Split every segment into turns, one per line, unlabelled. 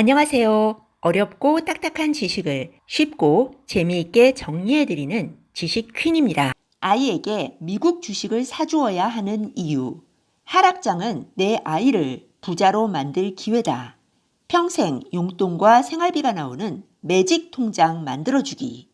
안녕하세요. 어렵고 딱딱한 지식을 쉽고 재미있게 정리해드리는 지식 퀸입니다. 아이에게 미국 주식을 사주어야 하는 이유. 하락장은 내 아이를 부자로 만들 기회다. 평생 용돈과 생활비가 나오는 매직 통장 만들어주기.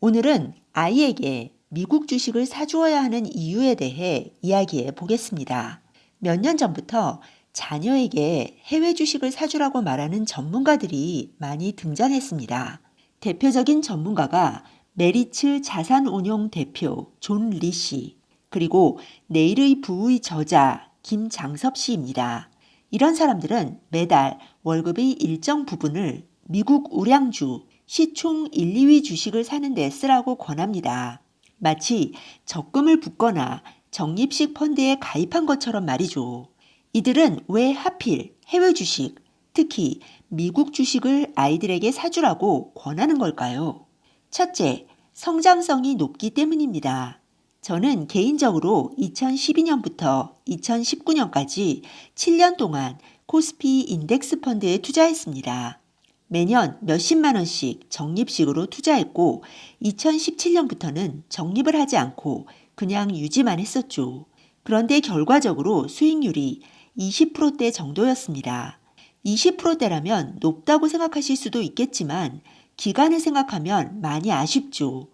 오늘은 아이에게 미국 주식을 사주어야 하는 이유에 대해 이야기해 보겠습니다. 몇 년 전부터 자녀에게 해외 주식을 사주라고 말하는 전문가들이 많이 등장했습니다. 대표적인 전문가가 메리츠 자산운용 대표 존 리 씨, 그리고 내일의 부의 저자 김장섭 씨입니다. 이런 사람들은 매달 월급의 일정 부분을 미국 우량주 시총 1, 2위 주식을 사는 데 쓰라고 권합니다. 마치 적금을 붓거나 적립식 펀드에 가입한 것처럼 말이죠. 이들은 왜 하필 해외 주식, 특히 미국 주식을 아이들에게 사주라고 권하는 걸까요? 첫째, 성장성이 높기 때문입니다. 저는 개인적으로 2012년부터 2019년까지 7년 동안 코스피 인덱스 펀드에 투자했습니다. 매년 몇십만 원씩 적립식으로 투자했고 2017년부터는 적립을 하지 않고 그냥 유지만 했었죠. 그런데 결과적으로 수익률이 20%대 정도였습니다. 20%대라면 높다고 생각하실 수도 있겠지만 기간을 생각하면 많이 아쉽죠.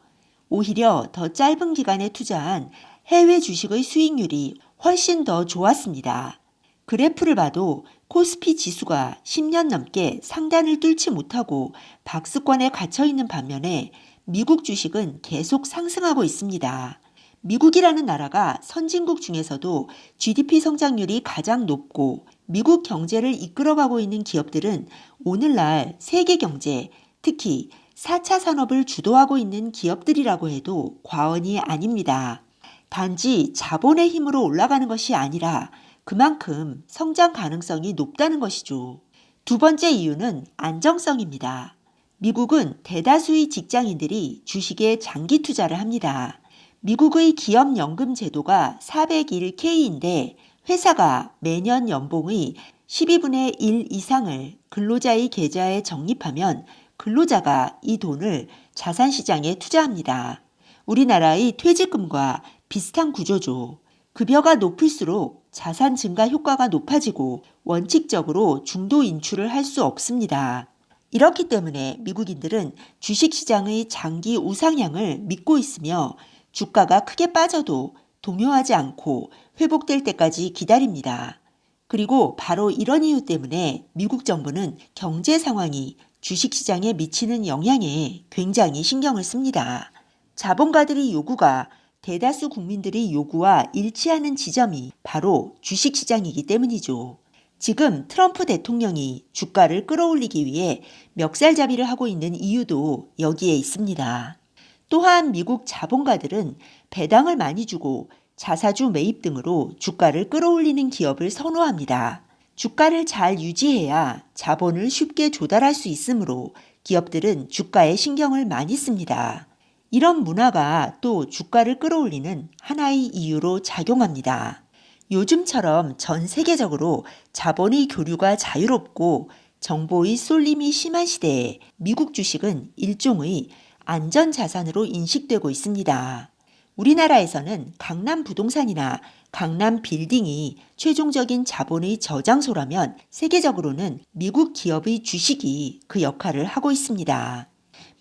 오히려 더 짧은 기간에 투자한 해외 주식의 수익률이 훨씬 더 좋았습니다. 그래프를 봐도 코스피 지수가 10년 넘게 상단을 뚫지 못하고 박스권에 갇혀 있는 반면에 미국 주식은 계속 상승하고 있습니다. 미국이라는 나라가 선진국 중에서도 GDP 성장률이 가장 높고 미국 경제를 이끌어가고 있는 기업들은 오늘날 세계 경제, 특히 4차 산업을 주도하고 있는 기업들이라고 해도 과언이 아닙니다. 단지 자본의 힘으로 올라가는 것이 아니라 그만큼 성장 가능성이 높다는 것이죠. 두 번째 이유는 안정성입니다. 미국은 대다수의 직장인들이 주식에 장기 투자를 합니다. 미국의 기업 연금 제도가 401K인데 회사가 매년 연봉의 12분의 1 이상을 근로자의 계좌에 적립하면 근로자가 이 돈을 자산시장에 투자합니다. 우리나라의 퇴직금과 비슷한 구조죠. 급여가 높을수록 자산 증가 효과가 높아지고 원칙적으로 중도 인출을 할 수 없습니다. 이렇기 때문에 미국인들은 주식시장의 장기 우상향을 믿고 있으며 주가가 크게 빠져도 동요하지 않고 회복될 때까지 기다립니다. 그리고 바로 이런 이유 때문에 미국 정부는 경제 상황이 주식시장에 미치는 영향에 굉장히 신경을 씁니다. 자본가들의 요구가 대다수 국민들의 요구와 일치하는 지점이 바로 주식시장이기 때문이죠. 지금 트럼프 대통령이 주가를 끌어올리기 위해 멱살잡이를 하고 있는 이유도 여기에 있습니다. 또한 미국 자본가들은 배당을 많이 주고 자사주 매입 등으로 주가를 끌어올리는 기업을 선호합니다. 주가를 잘 유지해야 자본을 쉽게 조달할 수 있으므로 기업들은 주가에 신경을 많이 씁니다. 이런 문화가 또 주가를 끌어올리는 하나의 이유로 작용합니다. 요즘처럼 전 세계적으로 자본의 교류가 자유롭고 정보의 쏠림이 심한 시대에 미국 주식은 일종의 안전 자산으로 인식되고 있습니다. 우리나라에서는 강남 부동산이나 강남 빌딩이 최종적인 자본의 저장소라면 세계적으로는 미국 기업의 주식이 그 역할을 하고 있습니다.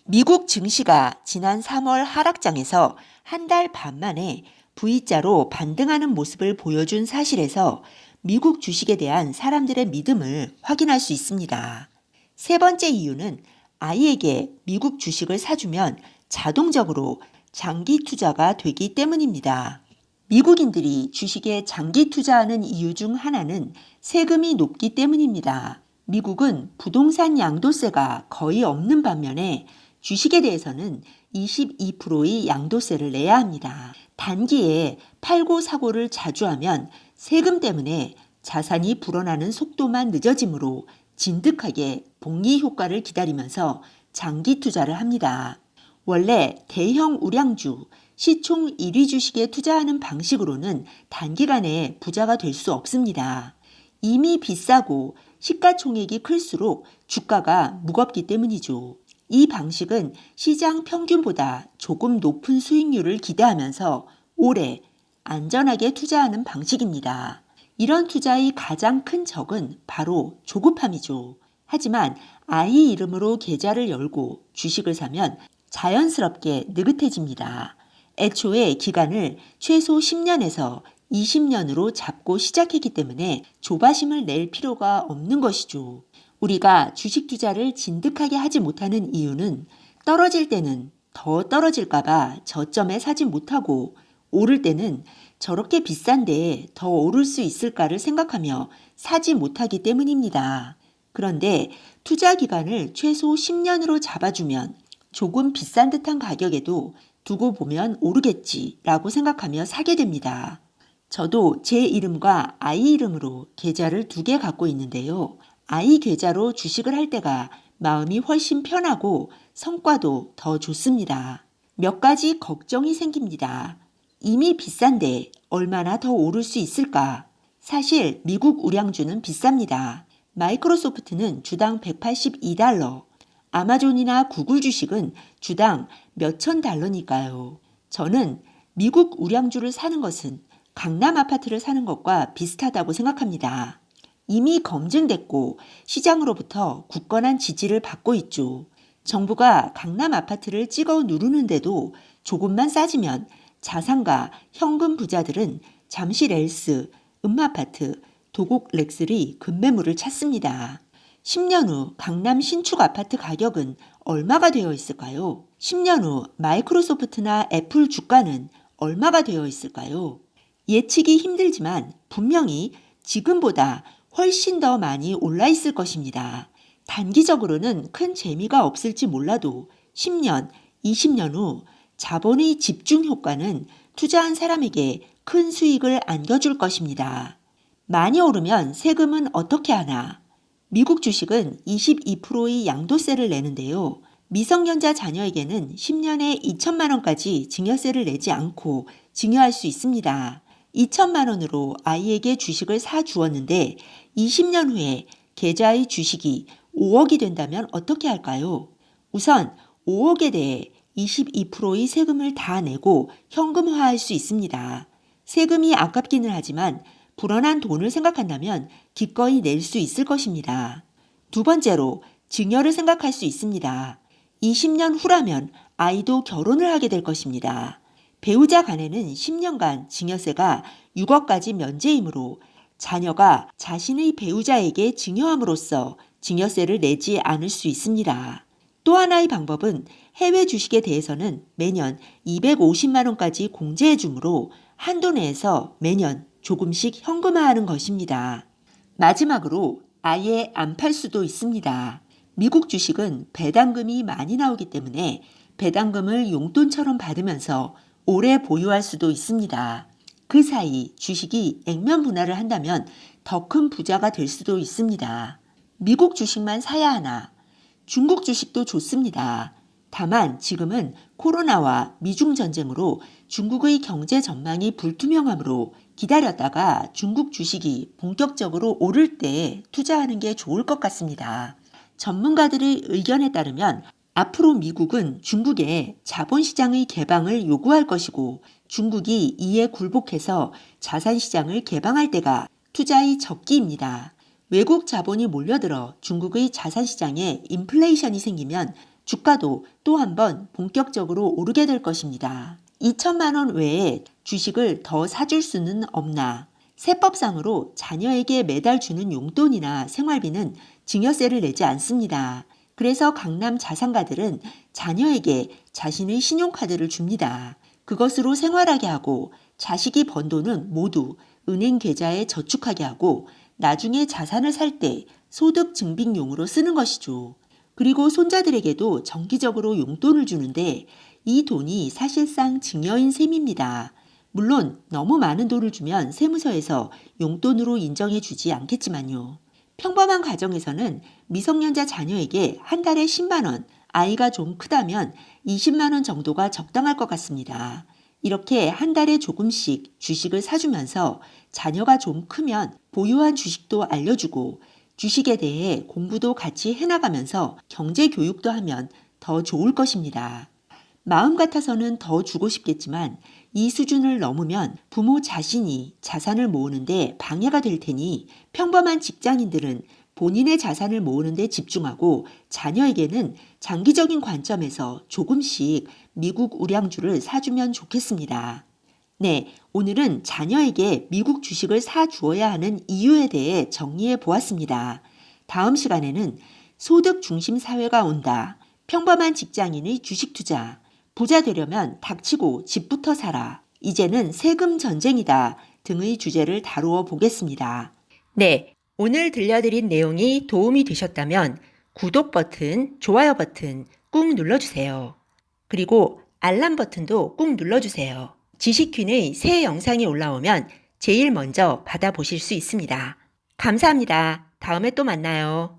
미국 증시가 지난 3월 하락장에서 한 달 반 만에 V자로 반등하는 모습을 보여준 사실에서 미국 주식에 대한 사람들의 믿음을 확인할 수 있습니다. 세 번째 이유는 아이에게 미국 주식을 사주면 자동적으로 장기 투자가 되기 때문입니다. 미국인들이 주식에 장기 투자하는 이유 중 하나는 세금이 높기 때문입니다. 미국은 부동산 양도세가 거의 없는 반면에 주식에 대해서는 22%의 양도세를 내야 합니다. 단기에 팔고 사고를 자주 하면 세금 때문에 자산이 불어나는 속도만 늦어지므로 진득하게 복리 효과를 기다리면서 장기 투자를 합니다. 원래 대형 우량주, 시총 1위 주식에 투자하는 방식으로는 단기간에 부자가 될 수 없습니다. 이미 비싸고 시가총액이 클수록 주가가 무겁기 때문이죠. 이 방식은 시장 평균보다 조금 높은 수익률을 기대하면서 오래 안전하게 투자하는 방식입니다. 이런 투자의 가장 큰 적은 바로 조급함이죠. 하지만 아이 이름으로 계좌를 열고 주식을 사면 자연스럽게 느긋해집니다. 애초에 기간을 최소 10년에서 20년으로 잡고 시작했기 때문에 조바심을 낼 필요가 없는 것이죠. 우리가 주식 투자를 진득하게 하지 못하는 이유는 떨어질 때는 더 떨어질까봐 저점에 사지 못하고 오를 때는 저렇게 비싼데 더 오를 수 있을까를 생각하며 사지 못하기 때문입니다. 그런데 투자 기간을 최소 10년으로 잡아주면 조금 비싼 듯한 가격에도 두고 보면 오르겠지라고 생각하며 사게 됩니다. 저도 제 이름과 아이 이름으로 계좌를 두 개 갖고 있는데요. 아이 계좌로 주식을 할 때가 마음이 훨씬 편하고 성과도 더 좋습니다. 몇 가지 걱정이 생깁니다. 이미 비싼데 얼마나 더 오를 수 있을까? 사실 미국 우량주는 비쌉니다. 마이크로소프트는 주당 182달러, 아마존이나 구글 주식은 주당 몇천 달러니까요. 저는 미국 우량주를 사는 것은 강남 아파트를 사는 것과 비슷하다고 생각합니다. 이미 검증됐고 시장으로부터 굳건한 지지를 받고 있죠. 정부가 강남 아파트를 찍어 누르는데도 조금만 싸지면 자산가, 현금 부자들은 잠실 렐스, 음마아파트, 도곡 렉슬이 급매물을 찾습니다. 10년 후 강남 신축 아파트 가격은 얼마가 되어 있을까요? 10년 후 마이크로소프트나 애플 주가는 얼마가 되어 있을까요? 예측이 힘들지만 분명히 지금보다 훨씬 더 많이 올라 있을 것입니다. 단기적으로는 큰 재미가 없을지 몰라도 10년, 20년 후 자본의 집중 효과는 투자한 사람에게 큰 수익을 안겨줄 것입니다. 많이 오르면 세금은 어떻게 하나? 미국 주식은 22%의 양도세를 내는데요. 미성년자 자녀에게는 10년에 2천만 원까지 증여세를 내지 않고 증여할 수 있습니다. 2천만 원으로 아이에게 주식을 사 주었는데 20년 후에 계좌의 주식이 5억이 된다면 어떻게 할까요? 우선 5억에 대해 22%의 세금을 다 내고 현금화할 수 있습니다. 세금이 아깝기는 하지만 불어난 돈을 생각한다면 기꺼이 낼 수 있을 것입니다. 두 번째로 증여를 생각할 수 있습니다. 20년 후라면 아이도 결혼을 하게 될 것입니다. 배우자 간에는 10년간 증여세가 6억까지 면제이므로 자녀가 자신의 배우자에게 증여함으로써 증여세를 내지 않을 수 있습니다. 또 하나의 방법은 해외 주식에 대해서는 매년 250만 원까지 공제해 주므로 한도 내에서 매년 조금씩 현금화하는 것입니다. 마지막으로 아예 안 팔 수도 있습니다. 미국 주식은 배당금이 많이 나오기 때문에 배당금을 용돈처럼 받으면서 오래 보유할 수도 있습니다. 그 사이 주식이 액면 분할을 한다면 더 큰 부자가 될 수도 있습니다. 미국 주식만 사야 하나? 중국 주식도 좋습니다. 다만 지금은 코로나와 미중 전쟁으로 중국의 경제 전망이 불투명하므로 기다렸다가 중국 주식이 본격적으로 오를 때 투자하는 게 좋을 것 같습니다. 전문가들의 의견에 따르면 앞으로 미국은 중국에 자본시장의 개방을 요구할 것이고 중국이 이에 굴복해서 자산시장을 개방할 때가 투자의 적기입니다. 외국 자본이 몰려들어 중국의 자산 시장에 인플레이션이 생기면 주가도 또 한 번 본격적으로 오르게 될 것입니다. 2천만 원 외에 주식을 더 사줄 수는 없나. 세법상으로 자녀에게 매달 주는 용돈이나 생활비는 증여세를 내지 않습니다. 그래서 강남 자산가들은 자녀에게 자신의 신용카드를 줍니다. 그것으로 생활하게 하고 자식이 번 돈은 모두 은행 계좌에 저축하게 하고 나중에 자산을 살 때 소득 증빙용으로 쓰는 것이죠. 그리고 손자들에게도 정기적으로 용돈을 주는데 이 돈이 사실상 증여인 셈입니다. 물론 너무 많은 돈을 주면 세무서에서 용돈으로 인정해 주지 않겠지만요. 평범한 가정에서는 미성년자 자녀에게 한 달에 10만 원, 아이가 좀 크다면 20만 원 정도가 적당할 것 같습니다. 이렇게 한 달에 조금씩 주식을 사주면서 자녀가 좀 크면 보유한 주식도 알려주고 주식에 대해 공부도 같이 해나가면서 경제 교육도 하면 더 좋을 것입니다. 마음 같아서는 더 주고 싶겠지만 이 수준을 넘으면 부모 자신이 자산을 모으는데 방해가 될 테니 평범한 직장인들은 본인의 자산을 모으는 데 집중하고 자녀에게는 장기적인 관점에서 조금씩 미국 우량주를 사주면 좋겠습니다. 네, 오늘은 자녀에게 미국 주식을 사주어야 하는 이유에 대해 정리해 보았습니다. 다음 시간에는 소득 중심 사회가 온다. 평범한 직장인의 주식 투자. 부자 되려면 닥치고 집부터 사라. 이제는 세금 전쟁이다. 등의 주제를 다루어 보겠습니다. 네, 오늘 들려드린 내용이 도움이 되셨다면 구독 버튼, 좋아요 버튼 꾹 눌러주세요. 그리고 알람 버튼도 꾹 눌러주세요. 지식퀸의 새 영상이 올라오면 제일 먼저 받아보실 수 있습니다. 감사합니다. 다음에 또 만나요.